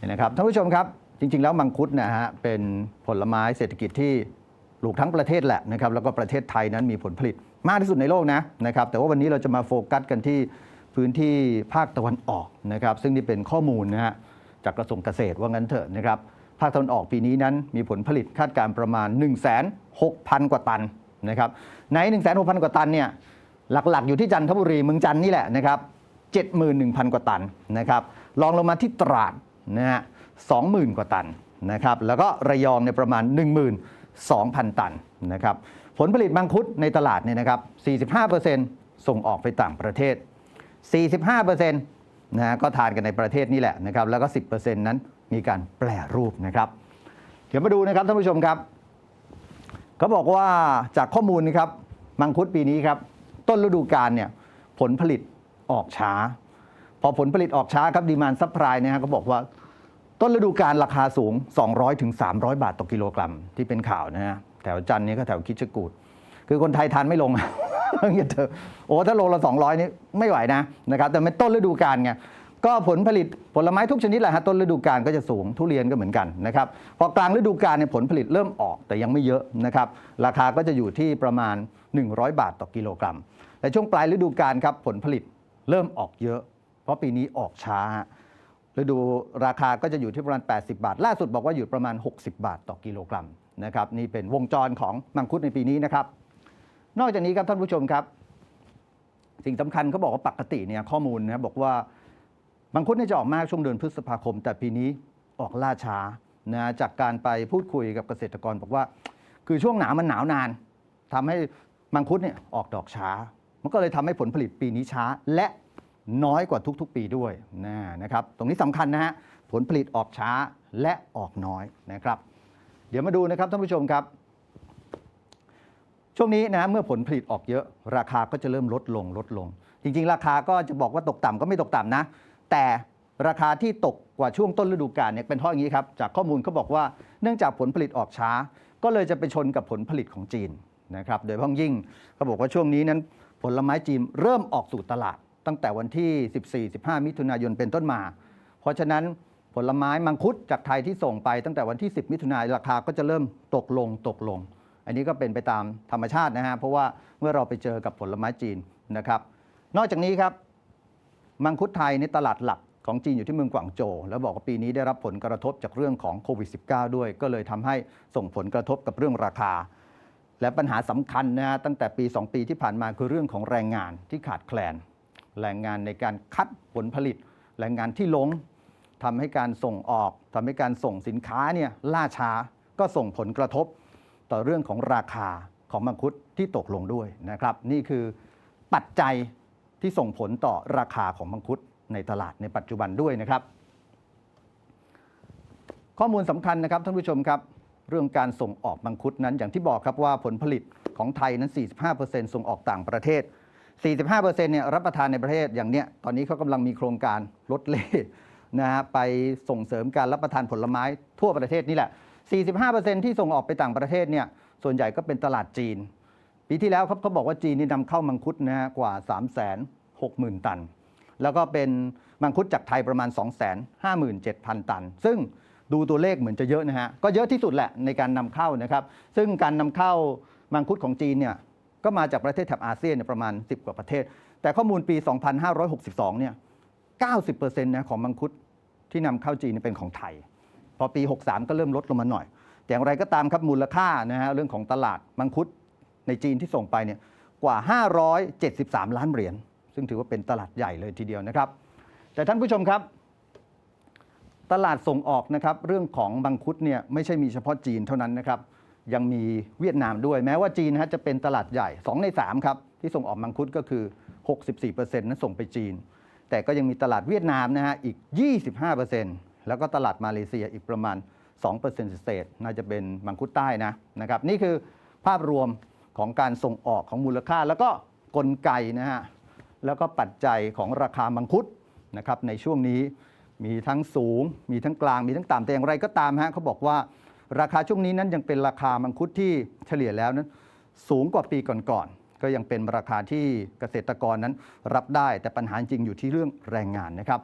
นี่นะครับท่านผู้ชมครับ จริง ๆ แล้วมังคุดนะฮะเป็นผลไม้เศรษฐกิจที่ปลูกทั้งประเทศแหละนะครับแล้วก็ประเทศไทยนั้นมีผลผลิตมากที่สุดในโลกนะนะครับแต่ว่าวันนี้เราจะมาโฟกัสกันที่พื้นที่ภาคตะวันออกนะครับซึ่งนี่เป็นข้อมูลนะฮะจากกระทรวงเกษตรว่างั้นเถอะนะครับภาคตะวันออกปีนี้นั้นมีผลผลิตคาดการประมาณ 1 6 0 0 0 กว่าตันนะครับใน 1 6 0 0 0 กว่าตันเนี่ยหลักๆ อยู่ที่จันทบุรีเมืองจันทร์นี่แหละนะครับ71,000 กว่าตันนะครับรองลงมาที่ตราด นะฮะ20,000กว่าตันนะครับแล้วก็ระยองในประมาณ 12,000 ตันนะครับผลผลิตมังคุดในตลาดเนี่ยนะครับ 45%ส่งออกไปต่างประเทศ 45%นะฮะก็ทานกันในประเทศนี่แหละนะครับแล้วก็ 10%นั้นมีการแปรรูปนะครับเดี๋ยวมาดูนะครับท่านผู้ชมครับเขาบอกว่าจากข้อมูลนะครับมังคุดปีนี้ครับต้นฤดูกาลเนี่ยผลผลิตออกช้า พอผลผลิตออกช้าครับดีมานซัพพลายเนี่ยฮะเขาบอกว่า ต้นฤดูกาลราคาสูง200ถึง300 บาทต่อกิโลกรัมที่เป็นข่าวนะฮะแถวจันทร์นี้ก็แถวคิชกูดคือคนไทยทานไม่ลงอย่าเถอะโอ้ถ้าโลละ 200 นี่ไม่ไหวนะนะครับแต่เป็นต้นฤดูกาลไงก็ผลผลิตผลไม้ทุกชนิดแหละฮะต้นฤดูกาลก็จะสูงทุเรียนก็เหมือนกันนะครับพอกลางฤดูกาลเนี่ยผลผลิตเริ่มออกแต่ยังไม่เยอะนะครับราคาก็จะอยู่ที่ประมาณ 100 บาทต่อกิโลกรัมแต่ช่วงปลายฤดูกาลครับผลผลิตเริ่มออกเยอะ เพราะปีนี้ออกช้าฤดูราคาก็จะอยู่ที่ประมาณ 80 บาท ล่าสุดบอกว่าอยู่ประมาณ 60 บาทต่อกิโลกรัมนะครับนี่เป็นวงจรของมังคุดในปีนี้นะครับ นอกจากนี้ครับท่านผู้ชมครับ สิ่งสำคัญเขาบอกว่าปกติเนี่ยข้อมูลนะบอกว่ามังคุดเนี่ยจะออกมากช่วงเดือนพฤษภาคม แต่ปีนี้ออกล่าช้านะจากการไปพูดคุยกับเกษตรกรบอกว่า คือช่วงหนาวมันหนาวนานทำให้มังคุดเนี่ยออกดอกช้า มันก็เลยทำให้ผลผลิตปีนี้ช้า และ น้อยกว่าทุกๆ ปีด้วยนะนะครับ ตรงนี้สำคัญนะฮะ ผลผลิตออกช้าและออกน้อยนะครับ เดี๋ยวมาดูนะครับท่านผู้ชมครับ ช่วงนี้นะเมื่อผลผลิตออกเยอะ ราคาก็จะเริ่มลดลงลดลง จริง ๆ ราคาก็จะบอกว่าตกต่ำก็ไม่ตกต่ำนะ แต่ราคาที่ตกกว่าช่วงต้นฤดูกาลเนี่ยเป็นเพราะอย่างนี้ครับ จากข้อมูลเขาบอกว่าเนื่องจากผลผลิตออกช้า ก็เลยจะไปชนกับผลผลิตของจีนนะครับ โดยเพ้องยิ่งเขาบอกว่าช่วงนี้นั้นผลไม้จีนเริ่มออกสู่ตลาด ตั้งแต่วันที่ 14-15 มิถุนายนเป็นต้นมา เพราะฉะนั้นผลไม้มังคุดจากไทยที่ส่งไปตั้งแต่วันที่ 10 มิถุนายนราคาก็จะเริ่มตกลงตกลง อันนี้ก็เป็นไปตามธรรมชาตินะฮะเพราะว่าเมื่อเราไปเจอกับผลไม้จีนนะครับ นอกจากนี้ครับมังคุดไทยในตลาดหลักของจีนอยู่ที่เมืองกวางโจวแล้วบอกว่าปีนี้ได้รับผลกระทบจากเรื่องของโควิด -19 ด้วย ก็เลยทำให้ส่งผลกระทบกับเรื่องราคา และปัญหาสำคัญนะฮะตั้งแต่ปี 2 ปีที่ผ่านมาคือเรื่องของแรงงานที่ขาดแคลน แรงงานในการคัดผลผลิต แรงงานที่ลงทำให้การส่งออกทำให้การส่งสินค้าเนี่ยล่าช้าก็ส่งผลกระทบต่อเรื่องของราคาของมังคุดที่ตกลงด้วยนะครับ นี่คือปัจจัยที่ส่งผลต่อราคาของมังคุดในตลาดในปัจจุบันด้วยนะครับ ข้อมูลสำคัญนะครับท่านผู้ชมครับ เรื่องการส่งออกมังคุดนั้นอย่างที่บอกครับว่าผลผลิตของไทยนั้น 45%ส่งออกต่างประเทศ 45%เนี่ยรับประทานในประเทศอย่างเนี้ยตอนนี้เขากำลังมีโครงการลดเล่นะฮะไปส่งเสริมการรับประทานผลไม้ทั่วประเทศนี่แหละ 45%ที่ส่งออกไปต่างประเทศเนี่ยส่วนใหญ่ก็เป็นตลาดจีน ปีที่แล้วครับเขาบอกว่าจีนนี่นำเข้ามังคุดนะฮะกว่า 3 6 0 0 0 0 ตัน แล้วก็เป็นมังคุดจากไทยประมาณ 257,000 ตัน ซึ่งดูตัวเลขเหมือนจะเยอะนะฮะก็เยอะที่สุดแหละในการนำเข้านะครับ ซึ่งการนำเข้ามังคุดของจีนเนี่ย ก็มาจากประเทศแถบอาเซียนประมาณ 10 กว่าประเทศ แต่ข้อมูลปี 2562 เนี่ย 90%นะของมังคุดที่นำเข้าจีนเนยเป็นของไทย พอปี 63 ก็เริ่มลดลงมาหน่อย แต่อย่างไรก็ตามครับมูลค่านะฮะเรื่องของตลาดมังคุดในจีนที่ส่งไปเนี่ยกว่า 573 ล้านเหรียญ ซึ่งถือว่าเป็นตลาดใหญ่เลยทีเดียวนะครับ แต่ท่านผู้ชมครับ ตลาดส่งออกนะครับเรื่องของมังคุดเนี่ยไม่ใช่มีเฉพาะจีนเท่านั้นนะครับ ยังมีเวียดนามด้วยแม้ว่าจีนนะฮะจะเป็นตลาดใหญ่ 2 ใน 3 ครับ ที่ส่งออกมังคุดก็คือ 64%นั้นส่งไปจีน แต่ก็ยังมีตลาดเวียดนามนะฮะอีก 25%แล้วก็ตลาดมาเลเซียอีกประมาณ 2%เศษน่าจะเป็นมังคุดใต้นะนะครับนี่คือภาพรวมของการส่งออกของมูลค่า แล้วก็กลไกนะฮะแล้วก็ปัจจัยของราคามังคุดนะครับในช่วงนี้มีทั้งสูง มีทั้งกลางมีทั้งต่ำแต่อย่างไรก็ตามฮะเขาบอกว่า ราคาช่วงนี้นั้นยังเป็นราคามังคุดที่เฉลี่ยแล้วนั้นสูงกว่าปีก่อนๆก็ยังเป็นราคาที่เกษตรกรนั้นรับได้ แต่ปัญหาจริงอยู่ที่เรื่องแรงงานนะครับ